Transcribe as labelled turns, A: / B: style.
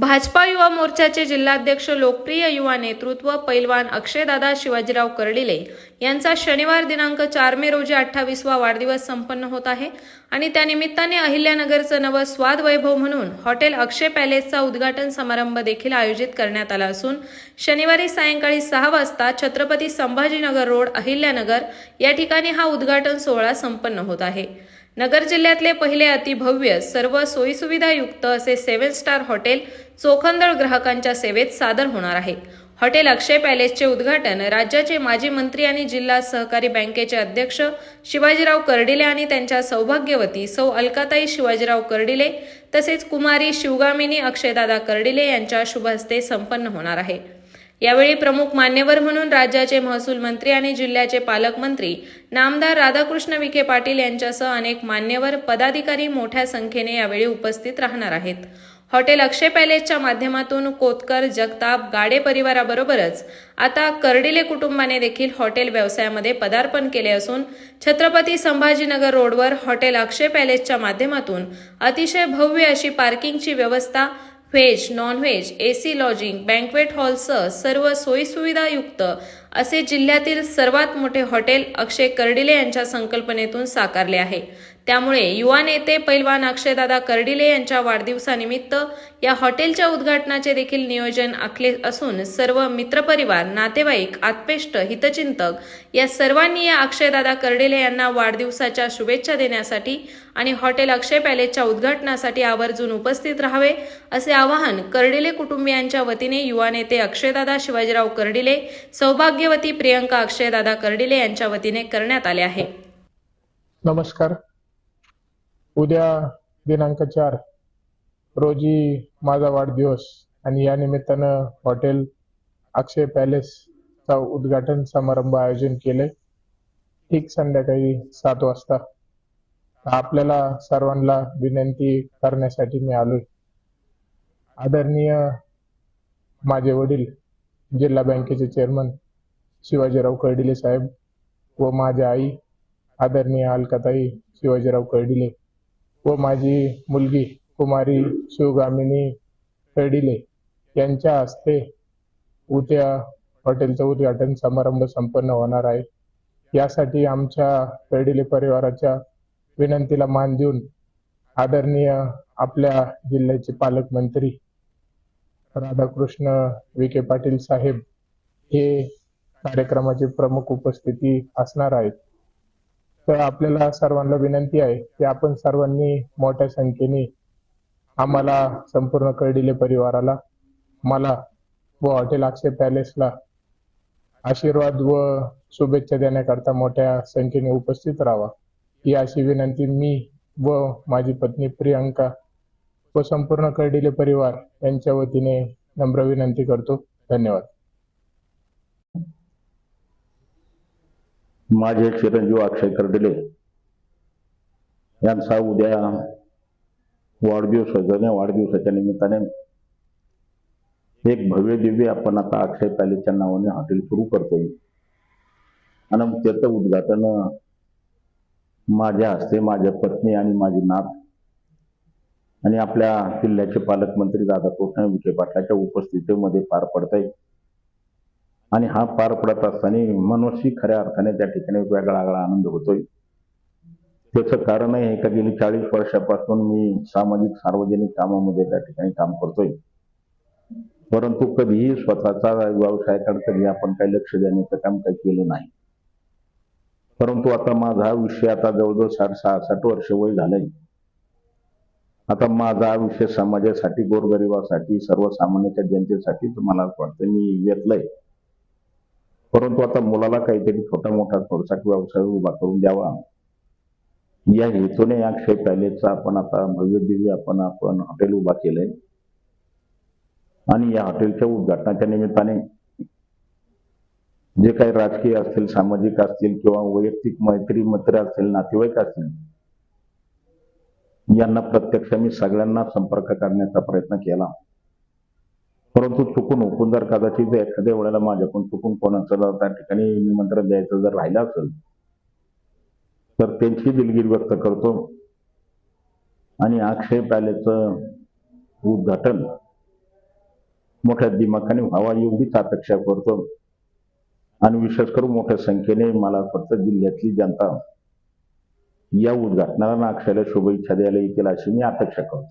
A: भाजपा युवा मोर्चाचे जिल्हाध्यक्ष लोकप्रिय युवा नेतृत्व पैलवान अक्षयदादा शिवाजीराव कर्डिले यांचा शनिवार दिनांक चार मे रोजी अठ्ठावीसवा वाढदिवस संपन्न होत आहे आणि त्यानिमित्ताने अहिल्यानगरचं नवं स्वाद वैभव म्हणून हॉटेल अक्षय पॅलेसचा उद्घाटन समारंभ देखील आयोजित करण्यात आला असून शनिवारी सायंकाळी सहा वाजता छत्रपती संभाजीनगर रोड अहिल्यानगर या ठिकाणी हा उद्घाटन सोहळा संपन्न होत आहे. नगर जिल्ह्यातले पहिले अतिभव्य सर्व सोयीसुविधायुक्त असे सेव्हन स्टार हॉटेल चोखंदळ ग्राहकांच्या सेवेत सादर होणार आहे. हॉटेल अक्षय पॅलेसचे उद्घाटन राज्याचे माजी मंत्री आणि जिल्हा सहकारी बँकेचे अध्यक्ष शिवाजीराव कर्डिले आणि त्यांच्या सौभाग्यवती सौ अलकाताई शिवाजीराव कर्डिले तसेच कुमारी शिवगामिनी अक्षयदादा कर्डिले यांच्या शुभ हस्ते संपन्न होणार आहे. यावेळी प्रमुख मान्यवर म्हणून राज्याचे महसूल मंत्री आणि जिल्ह्याचे पालकमंत्री नामदार राधाकृष्ण विखे पाटील यांच्यासह अनेक मान्यवर पदाधिकारी मोठ्या संख्येने यावेळी उपस्थित राहणार आहेत. हॉटेल अक्षय पॅलेसच्या माध्यमातून कोतकर जगताप गाडे परिवाराबरोबरच आता कर्डिले कुटुंबाने देखील हॉटेल व्यवसायामध्ये पदार्पण केले असून छत्रपती संभाजीनगर रोडवर हॉटेल अक्षय पॅलेसच्या माध्यमातून अतिशय भव्य अशी पार्किंगची व्यवस्था veg non veg A C lodging banquet हॉलसह सर्व सोयीसुविधायुक्त असे जिल्ह्यातील सर्वात मोठे हॉटेल अक्षय कर्डिले यांच्या संकल्पनेतून साकारले आहे. त्यामुळे युवा नेते पैलवान अक्षयदादा कर्डिले यांच्या वाढदिवसानिमित्त या हॉटेलच्या उद्घाटनाचे देखील नियोजन आखले असून सर्व मित्रपरिवार नातेवाईक आत्पेष्ट हितचिंतक या सर्वांनी या अक्षयदादा कर्डिले यांना वाढदिवसाच्या शुभेच्छा देण्यासाठी आणि हॉटेल अक्षय पॅलेसच्या उद्घाटनासाठी आवर्जून उपस्थित राहावे असे आवाहन कर्डिले कुटुंबियांच्या वतीने युवा नेते अक्षयदादा शिवाजीराव कर्डिले सौभाग्यवती प्रियंका अक्षयदादा कर्डिले यांच्या वतीने करण्यात आले आहे.
B: नमस्कार. उद्या दिनांक चार रोजी माझा वाढदिवस आणि या निमित्तानं हॉटेल अक्षय पॅलेसचा उद्घाटन समारंभ आयोजन केले ठीक संध्याकाळी सात वाजता. आपल्याला सर्वांना विनंती करण्यासाठी मी आलोय. आदरणीय माझे वडील जिल्हा बँकेचे चेअरमन शिवाजीराव कर्डिले साहेब व माझ्या आई आदरणीय अलकाताई शिवाजीराव कर्डिले व माझी मुलगी कुमारी शिवगामिनी कर्डिले यांच्या हस्ते उद्या हॉटेलचं उद्घाटन समारंभ संपन्न होणार आहे. यासाठी आमच्या कर्डिले परिवाराच्या विनंतीला मान देऊन आदरणीय आपल्या जिल्ह्याचे पालकमंत्री राधाकृष्ण विखे पाटील साहेब हे कार्यक्रमाची प्रमुख उपस्थिती असणार आहेत. तर आपल्याला सर्वांना विनंती आहे की आपण सर्वांनी मोठ्या संख्येने आम्हाला संपूर्ण कर्डिले परिवाराला मला व हॉटेल अक्षय पॅलेसला आशीर्वाद व शुभेच्छा देण्याकरता मोठ्या संख्येने उपस्थित राहावा. ही अशी विनंती मी व माझी पत्नी प्रियांका व संपूर्ण कर्डिले परिवार यांच्या वतीने नम्र विनंती करतो. धन्यवाद.
C: माझे चिरंजीव अक्षय कर्डिले यांचा उद्या वाढदिवस जुन्या वाढदिवसाच्या निमित्ताने एक भव्य दिव्य आपण आता अक्षय पॅलेसच्या नावाने हॉटेल सुरू करतोय. आणि त्याचं उद्घाटन माझ्या हस्ते माझ्या पत्नी आणि माझी नात आणि आपल्या किल्ल्याचे पालकमंत्री कृष्ण विखे पाटलाच्या उपस्थितीमध्ये पार पडत आहे आणि हा पार पडत असताना मनोशी खऱ्या अर्थाने त्या ठिकाणी वेगळा वेगळा आनंद होतोय. त्याचं कारण आहे का गेली चाळीस वर्षापासून मी सामाजिक सार्वजनिक कामामध्ये त्या ठिकाणी काम करतोय. परंतु कधीही स्वतःचा व्यवसायाकडे कधी आपण काही लक्ष देण्याचं काम काही केलं नाही. परंतु आता माझा आयुष्य आता जवळजवळ साठ सहासष्ट वर्ष वय झालंय. आता माझा विषय समाजासाठी गोरगरिबासाठी सर्वसामान्याच्या जनतेसाठी मला वाटतं मी घेतलंय परंतु आता मुलाला काहीतरी छोटा मोठा थोडासा व्यवसाय उभा करून द्यावा. या हेतूने अक्षय पॅलेसचा आपण आता भव्य दिव्य आपण आपण हॉटेल उभा केलंय. आणि या हॉटेलच्या उद्घाटनाच्या निमित्ताने जे काही राजकीय असतील सामाजिक असतील किंवा वैयक्तिक मैत्री मित्र असतील नातेवाईक असतील यांना प्रत्यक्ष मी सगळ्यांना संपर्क करण्याचा प्रयत्न केला. परंतु चुकून हुकून जर कदाचित एखाद्या वेळेला माझ्याकडून चुकून कोणाचं त्या ठिकाणी निमंत्रण द्यायचं जर राहिलं असेल तर त्यांची दिलगिरी व्यक्त करतो. आणि अक्षय पॅलेसचं उद्घाटन मोठ्या दिमाखाने व्हावा एवढीच अपेक्षा करतो. आणि विशेष करून मोठ्या संख्येने मला फक्त जिल्ह्यातली जनता या उद्घाटनाला अक्षयला शुभेच्छा द्यायला येतील अशी मी अपेक्षा करतो.